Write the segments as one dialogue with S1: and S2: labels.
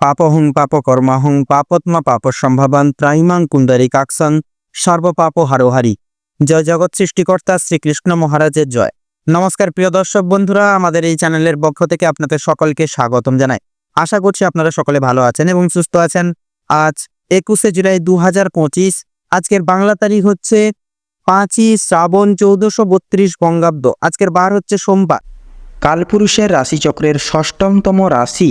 S1: পাপহং পাপ কর্মাহং পাপত্মা পাপ সম্ভাবান ত্রাইমাং কুন্দারি কাকসান সর্বপাপ হারোহারি জয় জগৎ সৃষ্টিকর্তা শ্রীকৃষ্ণ মহারাজের জয়। নমস্কার প্রিয় দর্শক বন্ধুরা, আমাদের এই চ্যানেলের পক্ষ থেকে আপনাদের সকলকে স্বাগতম জানাই। আশা করছি আপনারা সকলে ভালো আছেন এবং সুস্থ আছেন। আজ একুশে জুলাই দু হাজার পঁচিশ, আজকের বাংলা তারিখ হচ্ছে পাঁচই শ্রাবণ চৌদ্দশো বত্রিশ বঙ্গাব্দ। আজকের বার হচ্ছে সোমবার।
S2: কালপুরুষের রাশিচক্রের ষষ্ঠমতম রাশি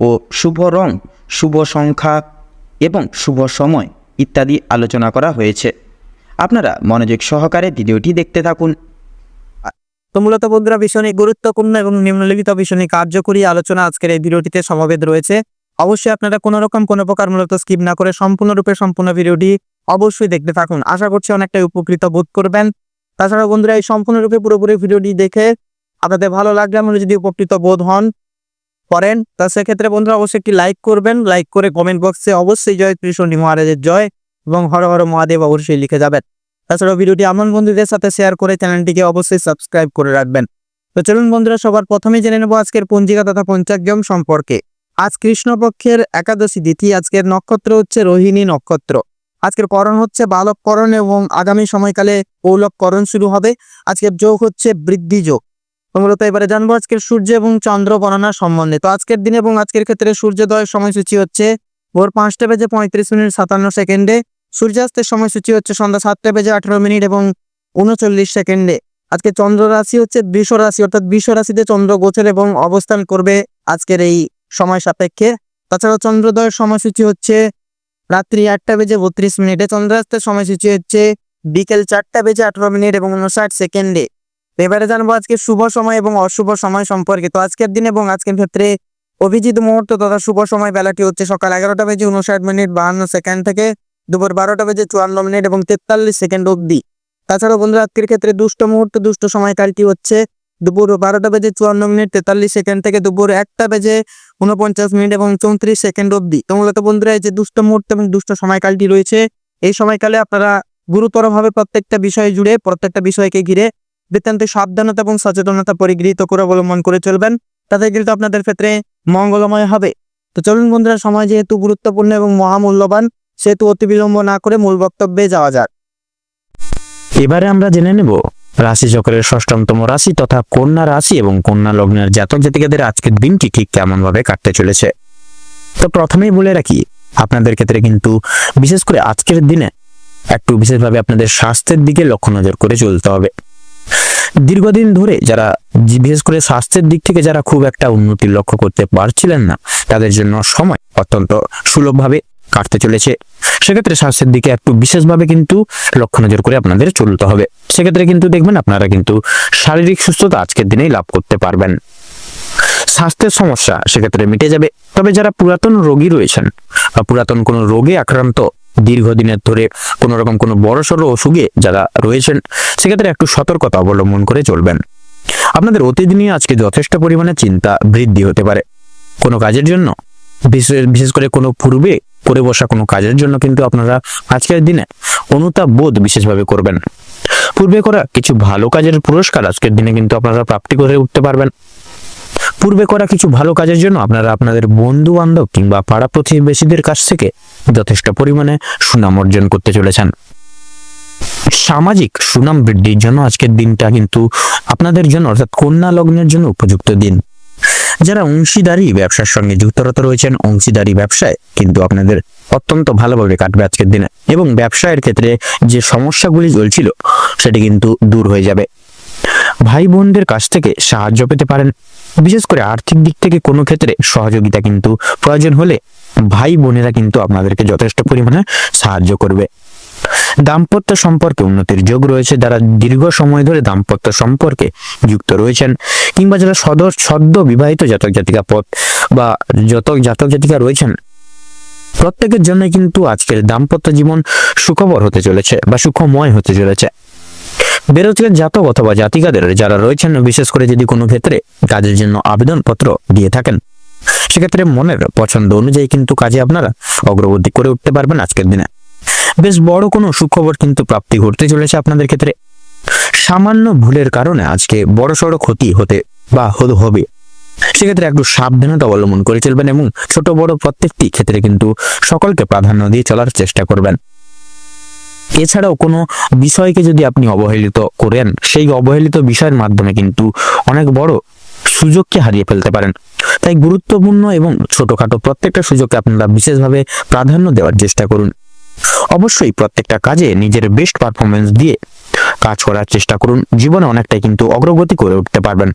S2: ও শুভ রং, শুভ সংখ্যা এবং শুভ সময় ইত্যাদি আলোচনা করা হয়েছে। আপনারা মনোযোগ সহকারে ভিডিওটি দেখতে থাকুন।
S1: তো মূলত বন্ধুরা ভীষণই গুরুত্বপূর্ণ এবং নিম্নলিখিত ভীষণই কার্যকরী আলোচনা আজকের এই ভিডিওটিতে সমাবেত রয়েছে। অবশ্যই আপনারা কোনো রকম, কোনো প্রকার মূলত স্কিপ না করে সম্পূর্ণরূপে সম্পূর্ণ ভিডিওটি অবশ্যই দেখতে থাকুন। আশা করছি অনেকটাই উপকৃত বোধ করবেন। তাছাড়া বন্ধুরা, এই সম্পূর্ণরূপে পুরোপুরি ভিডিওটি দেখে আপনাদের ভালো লাগলে আপনারা যদি উপকৃত বোধ হন করেন। তা সেক্ষেত্রে বন্ধুরা অবশ্যই একটি লাইক করবেন। লাইক করে কমেন্ট বক্সে অবশ্যই জয় কৃষ্ণ মহারাজের জয় এবং হর হর মহাদেব অবশ্যই লিখে যাবেন। তাছাড়াও ভিডিওটি এমন বন্ধুদের সাথে শেয়ার করে চ্যানেলটিকে অবশ্যই সাবস্ক্রাইব করে রাখবেন। তো চলুন বন্ধুরা, সবার প্রথমে জেনে নেব আজকের পঞ্জিকা তথা পঞ্চাগ্যম সম্পর্কে। আজ কৃষ্ণপক্ষের একাদশী তিথি, আজকের নক্ষত্র হচ্ছে রোহিণী নক্ষত্র। আজকের করণ হচ্ছে বালক করণ এবং আগামী সময়কালে পৌলক করণ শুরু হবে। আজকের যোগ হচ্ছে বৃদ্ধি যোগ। মূলত এবারে জানব আজকের সূর্য এবং চন্দ্র গণনা সম্বন্ধে। তো আজকের দিন এবং আজকের ক্ষেত্রে সূর্যোদয়ের সময়সূচি হচ্ছে ভোর পাঁচটা বেজে পঁয়ত্রিশ মিনিট সাতান্ন সেকেন্ডে, সূর্যাস্তের সময়সূচি হচ্ছে সন্ধ্যা সাতটা বেজে আঠারো মিনিট এবং উনচল্লিশ সেকেন্ডে। আজকে চন্দ্র রাশি হচ্ছে বৃষ রাশি, অর্থাৎ বৃষ রাশিতে চন্দ্র গোচর এবং অবস্থান করবে আজকের এই সময় সাপেক্ষে। তাছাড়া চন্দ্রোদয়ের সময়সূচি হচ্ছে রাত্রি আটটা বেজে বত্রিশ মিনিটে। চন্দ্রাস্তের সময়সূচি হচ্ছে বিকেল চারটা বেজে আঠারো মিনিট এবং উনষাট সেকেন্ডে। এবারে জানব আজকে শুভ সময় এবং অশুভ সময় সম্পর্কে তো আজকের দিন এবং আজকের ক্ষেত্রে অভিজিৎ মুহূর্ত তথা শুভ সময় বেলাটি হচ্ছে সকাল এগারোটা বেজে উনষাট মিনিট বাহান্ন সেকেন্ড থেকে দুপুর বারোটা বেজে চুয়ান্ন মিনিট এবং তেতাল্লিশ সেকেন্ড অবধি। তাছাড়াও বন্ধুরা, আজকের ক্ষেত্রে দুষ্ট মুহূর্ত, দুষ্ট সময়কালটি হচ্ছে দুপুর বারোটা বেজে চুয়ান্ন মিনিট তেতাল্লিশ সেকেন্ড থেকে দুপুর একটা বেজে উনপঞ্চাশ মিনিট এবং চৌত্রিশ সেকেন্ড অবধি। তো মূলত বন্ধুরা, এই যে দুষ্ট মুহূর্ত এবং দুষ্ট সময়কালটি রয়েছে, এই সময়কালে আপনারা গুরুতরভাবে প্রত্যেকটা বিষয় জুড়ে, প্রত্যেকটা বিষয়কে ঘিরে নিতান্ত সাবধানতা এবং সচেতনতা পরিগৃহীত করে অবলম্বন করে চলবেন। তাতে কিন্তু আপনাদের ক্ষেত্রে মঙ্গলময় হবে। তো চলুন বন্ধুরা, সময় যেহেতু গুরুত্বপূর্ণ এবং মহামূল্যবান, সেহেতু অতি বিলম্ব না করে মূল বক্তব্যে যাওয়া যাক।
S2: এবারে আমরা জেনে নেব, রাশিচক্রের ষষ্ঠমতম রাশি তথা কন্যা রাশি এবং কন্যা লগ্নের জাতক জাতিকাদের আজকের দিনটি ঠিক কেমন ভাবে কাটতে চলেছে। তো প্রথমেই বলে রাখি, আপনাদের ক্ষেত্রে কিন্তু বিশেষ করে আজকের দিনে একটু বিশেষভাবে আপনাদের স্বাস্থ্যের দিকে লক্ষ্য নজর করে চলতে হবে। দীর্ঘদিন ধরে যারা বিশেষ করে স্বাস্থ্যের দিক থেকে যারা খুব একটা উন্নতি লক্ষ্য করতে পারছিলেন না, তাদের জন্য সময় অত্যন্ত সুলভভাবে কাটতে চলেছে। সেক্ষেত্রে স্বাস্থ্যের দিকে একটু বিশেষভাবে কিন্তু লক্ষ্য নজর করে আপনাদের চলতে হবে। সেক্ষেত্রে কিন্তু দেখবেন আপনারা কিন্তু শারীরিক সুস্থতা আজকের দিনেই লাভ করতে পারবেন। স্বাস্থ্যের সমস্যা সেক্ষেত্রে মিটে যাবে। তবে যারা পুরাতন রোগী রয়েছেন বা পুরাতন কোনো রোগে আক্রান্ত দীর্ঘদিনের ধরে কোনো রকম কোনো বড়সড় অসুখে যারা রয়েছেন, সেক্ষেত্রে একটু সতর্কতা অবলম্বন করে চলবেন। আপনাদের অতীত নিয়ে আজকে যথেষ্ট পরিমাণে চিন্তা বৃদ্ধি হতে পারে। কোনো কাজের জন্য, বিশেষ বিশেষ করে কোনো পূর্বে করে বসা কোনো কাজের জন্য কিন্তু আপনারা আজকের দিনে অনুতাপ বোধ বিশেষভাবে করবেন। পূর্বে করা কিছু ভালো কাজের পুরস্কার আজকের দিনে কিন্তু আপনারা প্রাপ্তি করে উঠতে পারবেন। পূর্বে করা কিছু ভালো কাজের জন্য আপনারা আপনাদের বন্ধু বান্ধব কিংবা পাড়া প্রতিবেশীদের কাছ থেকে যথেষ্ট পরিমাণে সুনাম অর্জন করতে চলেছেন। সামাজিক সুনাম বৃদ্ধির জন্য আজকের দিনটা কিন্তু আপনাদের জন্য, অর্থাৎ কন্যা লগ্নের জন্য উপযুক্ত দিন। যারা অংশীদারি ব্যবসার সঙ্গে যুক্তরত রয়েছেন, অংশীদারি ব্যবসায় কিন্তু আপনাদের অত্যন্ত ভালোভাবে কাটবে আজকের দিনে। এবং ব্যবসায়ের ক্ষেত্রে যে সমস্যাগুলি চলছিল, সেটি কিন্তু দূর হয়ে যাবে। ভাই বোনদের কাছ থেকে সাহায্য পেতে পারেন। বিশেষ করে আর্থিক দিক থেকে কোনো ক্ষেত্রে সহযোগিতা কিন্তু প্রয়োজন হলে ভাই বোনেরা কিন্তু আপনাদেরকে যথেষ্ট পরিমাণে সাহায্য করবে। দাম্পত্য সম্পর্কে উন্নতির যোগ রয়েছে, যারা দীর্ঘ সময় ধরে দাম্পত্য সম্পর্কে যুক্ত রয়েছেন কিংবা যারা সদর সদ্য বিবাহিত জাতক জাতিকা পথ বা জাতক জাতক জাতিকা রয়েছেন, প্রত্যেকের জন্য কিন্তু আজকের দাম্পত্য জীবন সুখবর হতে চলেছে বা সুখময় হতে চলেছে। বেরোজগার জাতক অথবা জাতিকাদের যারা রয়েছেন, বিশেষ করে যদি কোনো ক্ষেত্রে কাজের জন্য আবেদনপত্র দিয়ে থাকেন। সেক্ষেত্রে মনের পছন্দ অনুযায়ী কিন্তু কাজে আপনারা অগ্রগতি করে উঠতে পারবেন আজকের দিনে। বেশ বড় কোনো সুখবর কিন্তু প্রাপ্তি ঘটতে চলেছে আপনাদের ক্ষেত্রে। সামান্য ভুলের কারণে আজকে বড় বড়সড় ক্ষতি হতে বা হবে। সেক্ষেত্রে একটু সাবধানতা অবলম্বন করে চলবেন এবং ছোট বড় প্রত্যেকটি ক্ষেত্রে কিন্তু সকলকে প্রাধান্য দিয়ে চলার চেষ্টা করবেন। এছাড়াও কোনো বিষয়কে যদি আপনি অবহেলিত করেন, সেই অবহেলিত বিষয়ের মাধ্যমে কিন্তু অনেক বড় সুযোগকে হারিয়ে ফেলতে পারেন। তাই গুরুত্বপূর্ণ এবং ছোটখাটো প্রত্যেকটা সুযোগকে আপনারা বিশেষভাবে প্রাধান্য দেওয়ার চেষ্টা করুন। অবশ্যই প্রত্যেকটা কাজে নিজের বেস্ট পারফরমেন্স দিয়ে কাজ করার চেষ্টা করুন। জীবনে অনেকটাই কিন্তু অগ্রগতি করে উঠতে পারবেন।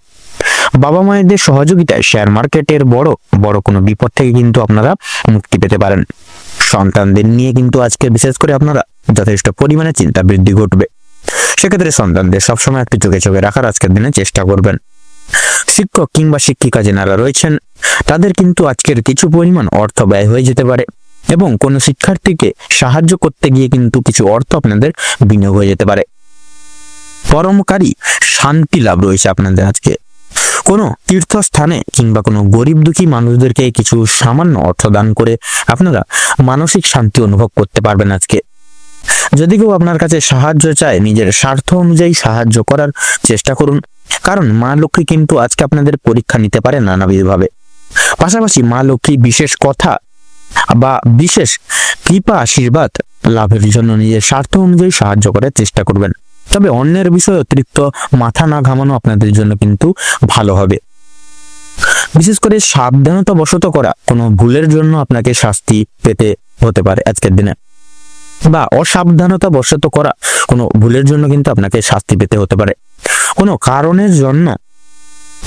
S2: বাবা মায়েদের সহযোগিতায় শেয়ার মার্কেটের বড় বড় কোনো বিপদ থেকে কিন্তু আপনারা মুক্তি পেতে পারেন। সন্তানদের নিয়ে কিন্তু আজকে বিশেষ করে আপনারা যথেষ্ট পরিমাণে চিন্তা বৃদ্ধি ঘটবে। সেক্ষেত্রে সন্তানদের সবসময় একটু চোখে চোখে রাখার আজকের দিনে চেষ্টা করবেন। শিক্ষক কিংবা শিক্ষিকা যারা রয়েছেন, তাদের কিন্তু আজকের কিছু পরিমাণ অর্থ ব্যয় হয়ে যেতে পারে এবং কোনো শিক্ষার্থীকে সাহায্য করতে গিয়ে কিন্তু কিছু অর্থ আপনাদের বিনিয়োগ হয়ে যেতে পারে। পরমকারী শান্তি লাভ রয়েছে আপনাদের আজকে। কোনো তীর্থস্থানে কিংবা কোনো গরিব দুঃখী মানুষদেরকে কিছু সামান্য অর্থ দান করে আপনারা মানসিক শান্তি অনুভব করতে পারবেন আজকে। যদি কেউ আপনার কাছে সাহায্য চায়, নিজের স্বার্থ অনুযায়ী সাহায্য করার চেষ্টা করুন। কারণ মা লক্ষ্মী কিন্তু আজকে আপনাদের পরীক্ষা নিতে পারে নানাবিধভাবে। পাশাপাশি মা লক্ষ্মী বিশেষ কথা বা বিশেষ কৃপা, আশীর্বাদ লাভের জন্য নিজের স্বার্থ অনুযায়ী সাহায্য করার চেষ্টা করবেন। তবে অন্যের বিষয়ে অতিরিক্ত মাথা না ঘামানো আপনাদের জন্য কিন্তু ভালো হবে। বিশেষ করে সাবধানতা বশত করা কোনো ভুলের জন্য আপনাকে শাস্তি পেতে হতে পারে আজকের দিনে। বা অসাবধানতা বশত করা কোনো ভুলের জন্য কিন্তু আপনাকে শাস্তি পেতে হতে পারে। কোনো কারণের জন্য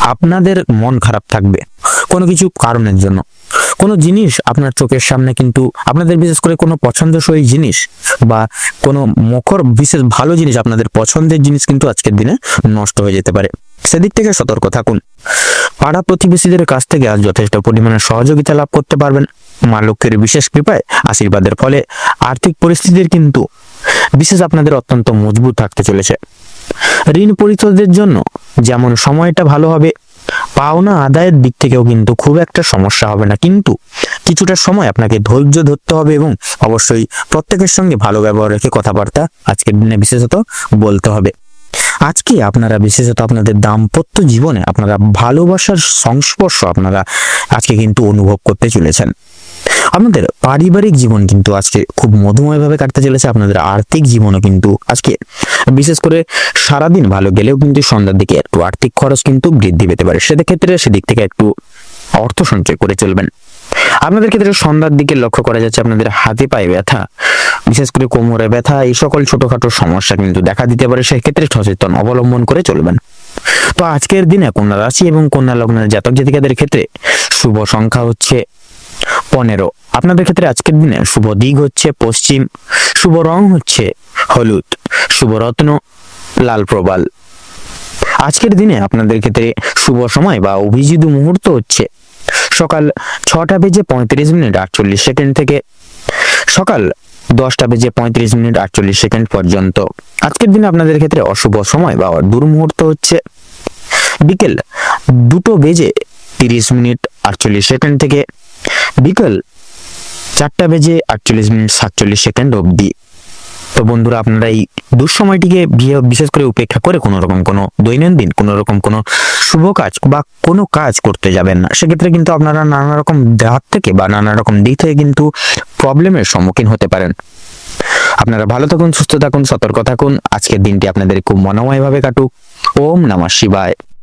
S2: আপনাদের মন খারাপ থাকবে। কোনো কিছু কারণের জন্য। কোনো জিনিস আপনার চোখের সামনে কিন্তু আপনাদের বিশেষ করে কোনো পছন্দসই জিনিস বা কোনো মকর বিশেষ ভালো জিনিস আপনাদের পছন্দের জিনিস কিন্তু আজকের দিনে নষ্ট হয়ে যেতে পারে। সেদিক থেকে সতর্ক থাকুন। পাড়া প্রতিবেশীদের কাছ থেকে আজ যথেষ্ট পরিমাণে সহযোগিতা লাভ করতে পারবেন। মা লক্ষ্মীর বিশেষ কৃপায়, আশীর্বাদের ফলে আর্থিক পরিস্থিতির কিন্তু বিশেষ আপনাদের অত্যন্ত মজবুত থাকতে চলেছে। ঋণ পরিশোধের জন্য যেমন সময়টা ভালো হবে, পাওনা আদায়ের দিক থেকেও কিন্তু খুব একটা সমস্যা হবে না। কিন্তু কিছুটা সময় আপনাকে ধৈর্য ধরতে হবে এবং অবশ্যই প্রত্যেকের সঙ্গে ভালো ব্যবহার রেখে কথাবার্তা আজকের দিনে বিশেষত বলতে হবে। আজকে আপনারা বিশেষত আপনাদের দাম্পত্য জীবনে আপনারা ভালোবাসার সংস্পর্শ আপনারা আজকে কিন্তু অনুভব করতে চলেছেন। আপনাদের পারিবারিক জীবন কিন্তু আজকে খুব মধুময়ভাবে কাটতে চলেছে, আপনাদের আর্থিক জীবনও কিন্তু আজকে, বিশেষ করে সারাদিন ভালো গেলেও কিন্তু সন্ধ্যার দিকে একটু আর্থিক খরচ কিন্তু বৃদ্ধি পেতে পারে। সেদিক ক্ষেত্রে সেদিক থেকে একটু অর্থ সঞ্চয় করে চলবেন। আপনাদের ক্ষেত্রে সন্ধ্যার দিকে লক্ষ্য করা যাচ্ছে আপনাদের হাতে পায়ে ব্যথা, বিশেষ করে কোমরে ব্যথা, এই সকল ছোটখাটো সমস্যা কিন্তু দেখা দিতে পারে, সেক্ষেত্রে সচেতন অবলম্বন করে চলবেন। তো আজকের দিনে কন্যা রাশি এবং কন্যা লগ্নের জাতক জাতিকাদের ক্ষেত্রে শুভ সংখ্যা হচ্ছে পনেরো। আপনাদের ক্ষেত্রে আজকের দিনে শুভ দিক হচ্ছে পশ্চিম, শুভ রং হচ্ছে হলুদ, শুভ রত্ন লাল প্রবাল। আজকের দিনে আপনাদের ক্ষেত্রে শুভ সময় বা অভিজিৎ মুহূর্ত হচ্ছে সকাল ছটা বেজে পঁয়ত্রিশ মিনিট আটচল্লিশ সেকেন্ড থেকে সকাল দশটা বেজে পঁয়ত্রিশ মিনিট আটচল্লিশ সেকেন্ড পর্যন্ত। আজকের দিনে আপনাদের ক্ষেত্রে অশুভ সময় বা দুর্মুহূর্ত হচ্ছে বিকেল দুটো বেজে তিরিশ মিনিট আটচল্লিশ সেকেন্ড থেকে বিকেল চারটা বেজে আটচল্লিশ মিনিট সাতচল্লিশ সেকেন্ড অবধি। তো বন্ধুরা, আপনারা এই দুঃসময়টিকে বিশেষ করে উপেক্ষা করে কোনো রকম কোনো দৈনন্দিন কোনো রকম কোনো শুভ কাজ বা কোনো কাজ করতে যাবেন না। সেক্ষেত্রে কিন্তু আপনারা নানা রকম হাত থেকে বা নানা রকম দিক থেকে কিন্তু প্রবলেমের সম্মুখীন হতে পারেন। আপনারা ভালো থাকুন, সুস্থ থাকুন, সতর্ক থাকুন। আজকের দিনটি আপনাদের খুব মনোময়ভাবে কাটুক। ওম নমঃ শিবায়।